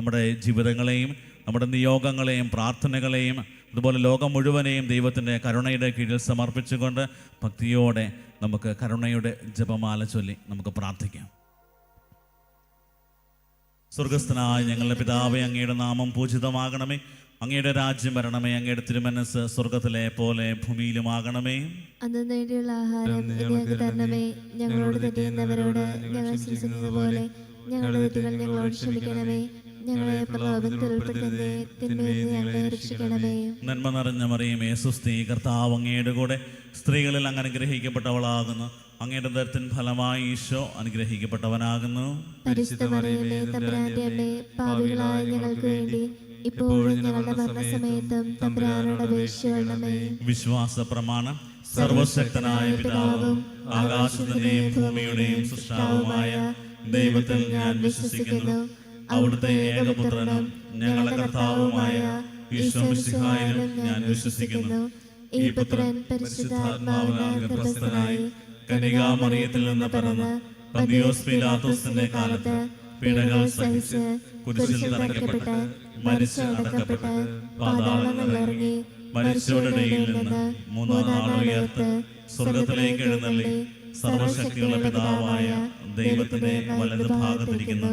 നമ്മുടെ ജീവിതങ്ങളെയും നമ്മുടെ നിയോഗങ്ങളെയും പ്രാർത്ഥനകളെയും അതുപോലെ ലോകം മുഴുവനെയും ദൈവത്തിന്റെ കരുണയുടെ കീഴിൽ സമർപ്പിച്ചുകൊണ്ട് ഭക്തിയോടെ നമുക്ക് കരുണയുടെ ജപമാല ചൊല്ലി നമുക്ക് പ്രാർത്ഥിക്കാം. സ്വർഗസ്ഥനായ ഞങ്ങളുടെ പിതാവേ അങ്ങയുടെ നാമം പൂജിതമാകണമേ. അങ്ങയുടെ രാജ്യം വരണമേ അങ്ങയുടെ തിരുമനസ് സ്വർഗത്തിലെ പോലെ ഭൂമിയിലുമാകണമേ. ആഹാരം തരണമേ. ഞങ്ങളോട് തെറ്റിയുന്നവരോട് ഞങ്ങൾ ശിക്ഷിക്കുന്നത് പോലെ ഞങ്ങളുടെ തെറ്റുകൾ ഞങ്ങളോട് ക്ഷമിക്കണമേ. ഞങ്ങളെ പ്രലോഭനത്തിൽ ഉൾപ്പെടുത്തരുതേ തിന്മയിൽ ഞങ്ങളെ രക്ഷിക്കണമേ. നന്മ നിറഞ്ഞ മറിയമേ സുസ്ഥി കർത്താവ് അങ്ങയുടെ കൂടെ സ്ത്രീകളിൽ അങ്ങ് അനുഗ്രഹിക്കപ്പെട്ടവളാകുന്നു അങ്ങയുടെ ദരത്തിൻ ഫലമായി ഈശോ അനുഗ്രഹിക്കപ്പെട്ടവനാകുന്നു. ഞങ്ങൾക്ക് വേണ്ടി ഇപ്പോഴും ഞങ്ങളുടെ മരണസമയത്തും തമ്പുരാനോട് അപേക്ഷിക്കണമേ. വിശ്വാസ പ്രമാണം സർവശക്തനായ പിതാവും ആകാശത്തിന്റെയും ഭൂമിയുടെയും സൃഷ്ടാവുമായ ദൈവത്തിൽ ഞാൻ വിശ്വസിക്കുന്നു. അവിടുത്തെ ഏകപുത്രനും ഞങ്ങളുടെ കർത്താവുമായ ഈശോ മിശിഹായിലും ഞാൻ വിശ്വസിക്കുന്നു. ഈ പുത്രൻ പരിശുദ്ധാത്മാവിനാൽ ഗർഭസ്ഥനായി കനികാമറിയത്തിൽ നിന്ന് പിറന്ന് പന്തിയോസ് പിലാത്തോസിന്റെ കാലത്ത് പീഡകൾ സഹിച്ച് കുരിശിൽ തറയ്ക്കപ്പെട്ട് മരിച്ച് അടക്കപ്പെട്ട് പാതാളങ്ങളിൽ ഇറങ്ങി മരിച്ചവരുടെ ഇടയിൽ നിന്ന് മൂന്നാം നാൾ ഉയർത്ത് സ്വർഗത്തിലേക്ക് എഴുന്നള്ളി സർവശക്തിയുള്ള പിതാവായ ദൈവത്തിന്റെ വലത് ഭാഗത്തിരിക്കുന്നു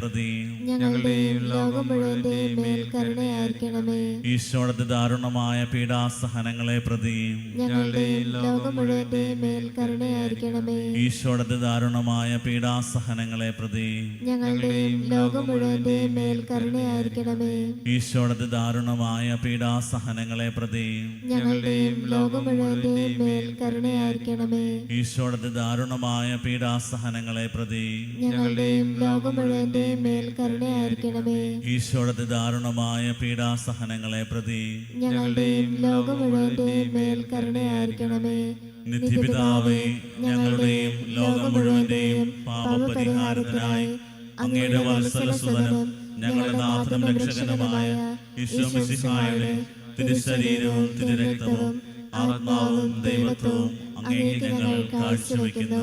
പ്രതി. ഞങ്ങളുടെയും ലോകം മുഴുവന്റെയും മേൽ കരുണയായിരിക്കണമേ. ഈശോയുടെ ദാരുണമായ പീഡാസഹനങ്ങളെ പ്രതി. ഞങ്ങളുടെയും ലോകം മുഴുവന്റെയും മേൽ കരുണയായിരിക്കണമേ. ഈശോയുടെ ദാരുണമായ പീഡാസഹനങ്ങളെ പ്രതി. ഞങ്ങളുടെയും ലോകം മുഴുവന്റെയും മേൽ കരുണയായിരിക്കണമേ. ഈശോയുടെ ദാരുണമായ പീഡാസഹനങ്ങളെ പ്രതി. ഞങ്ങളുടെയും ലോകം മുഴുവന്റെയും മേൽ കരുണയായിരിക്കണമേ. ഈശോയുടെ ദാരുണമായ പീഡാസഹനങ്ങളെ പ്രതി. ഞങ്ങളുടെയും ലോകം മുഴുവന്റെയും മേൽ കരുണയായിരിക്കണമേ. ഈശോയുടെ ദാരുണമായ പീഡാസഹനങ്ങളെ പ്രതി ഞങ്ങളുടെയും ലോകം മുഴുവന്റെയും മേൽ കരുണയായിരിക്കണമേ. നിത്യപിതാവേ ഞങ്ങളുടെയും ലോകം മുഴുവന്റെയും പാപപരിഹാരത്തിനായി അങ്ങയുടെ വത്സലസുതനും ഞങ്ങളുടെ നാഥനും രക്ഷകനുമായ ഈശോ മിശിഹായുടെ തിരുശരീരവും തിരുരക്തവും ആത്മാവും ദൈവത്വവും അങ്ങേക്ക് ഞങ്ങൾ കാഴ്ചവെക്കുന്നു.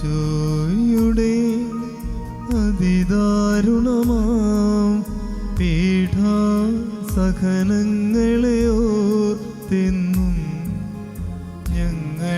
ഈശോയുടെ അതിദാരുണമാം പീഠ സഹനങ്ങളെ ഓർത്തെന്നും ഞങ്ങളുടെ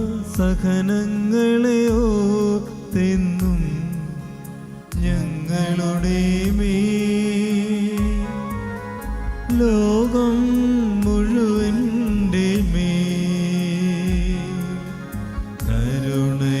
സഹനങ്ങളെ തെന്നും ഞങ്ങളുടെ മേ ലോകം മുഴുവന്റെ മേ കരുണയുണ്ടാകേണമേ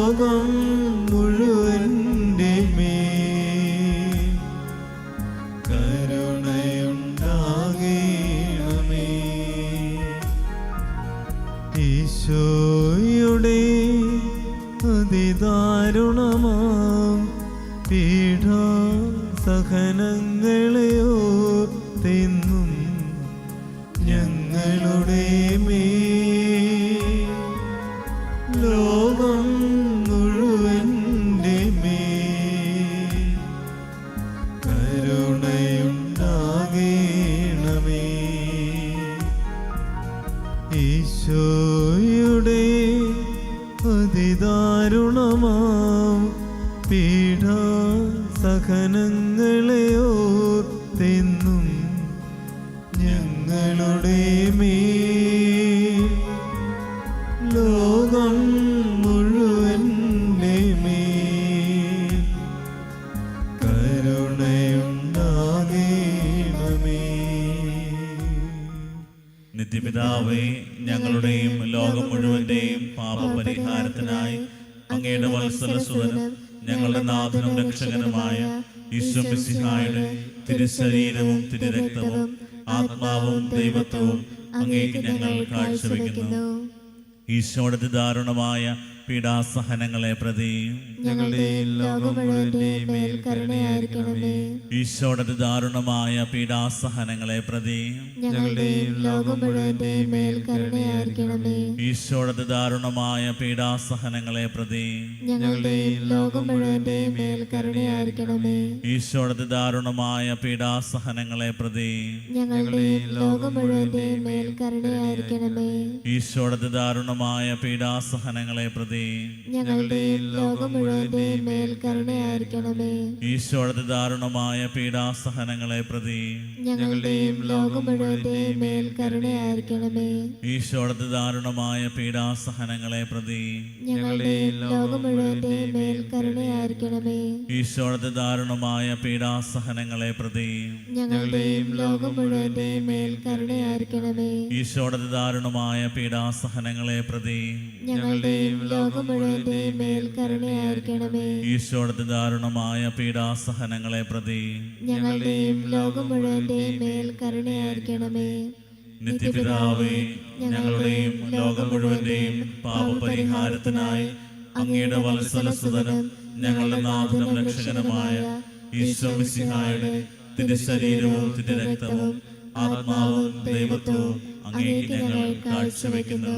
മുഴുവന്റെ പീഠാ സഹനങ്ങളെ ഓർത്തെന്നും ഞങ്ങളുടെ മേ ലോകം മുഴുവന്റെ മേ കരുണയുണ്ടാകേണമേ. നിത്യപിതാവേ ഞങ്ങളുടെയും ലോകം മുഴുവന്റെയും പാപപരിഹാരത്തിനായി അങ്ങയുടെ വത്സലസുതനും ഞങ്ങളുടെ നാഥനും രക്ഷകനുമായ ഈശോ മിശിഹായുടെ തിരുശരീരവും തിരുരക്തവും ആത്മാവും ദൈവത്വവും അങ്ങേക്ക് ഞങ്ങൾ കാഴ്ചവെക്കുന്നു. ഈശോയുടെ ദാരുണമായ പീഡാസഹനങ്ങളെ പ്രതി. ഈശോയുടെ ദാരുണമായ പീഡാസഹനങ്ങളെ പ്രതി. ഈശോയുടെ ദാരുണമായ പീഡാസഹനങ്ങളെ പ്രതി. ഈശോയുടെ ദാരുണമായ പീഡാസഹനങ്ങളെ പ്രതി. ഈശോയുടെ ദാരുണമായ പീഡാസഹനങ്ങളെ പ്രതി. ഞങ്ങളുടെയും ലോകം മുഴുവന്റെയും മേൽ കരുണയായിരിക്കണമേ ഈശോയുടെ ദാരുണമായ പീഡാസഹനങ്ങളെ പ്രതി ഞങ്ങളുടെയും ലോകം മുഴുവന്റെയും മേൽ കരുണയായിരിക്കണമേ ഈശോയുടെ ദാരുണമായ പീഡാസഹനങ്ങളെ പ്രതി ഞങ്ങളുടെയും ലോകം മുഴുവന്റെയും മേൽ കരുണയായിരിക്കണമേ ഈശോയുടെ ദാരുണമായ പീഡാസഹനങ്ങളെ പ്രതി ഞങ്ങളുടെയും ലോകം മുഴുവന്റെയും മേൽ കരുണയായിരിക്കണമേ ഈശോയുടെ ദാരുണമായ പീഡാസഹനങ്ങളെ പ്രതി ഞങ്ങളുടെയും ലോകം മുഴുവന്റെയും മേൽ കരുണയായിരിക്കണമേ. ഈശോയുടെ ദാരുണമായ പീഡാസഹനങ്ങളെ പ്രതി ഞങ്ങളുടെയും ലോകം മുഴുവന്റെയും മേൽ കരുണയായിരിക്കണമേ. നിത്യപിതാവേ ഞങ്ങളുടെയും ലോകം മുഴുവന്റെയും പാപപരിഹാരത്തിനായി അങ്ങയുടെ വത്സലസുതനും ഞങ്ങളുടെ നാഥനും രക്ഷകനുമായ ഈശോ ശരീരവും തിന്റെ രക്തവും ആത്മാവും ദൈവത്വവും അങ്ങേക്ക് ഞങ്ങൾ കാഴ്ചവെക്കുന്നു.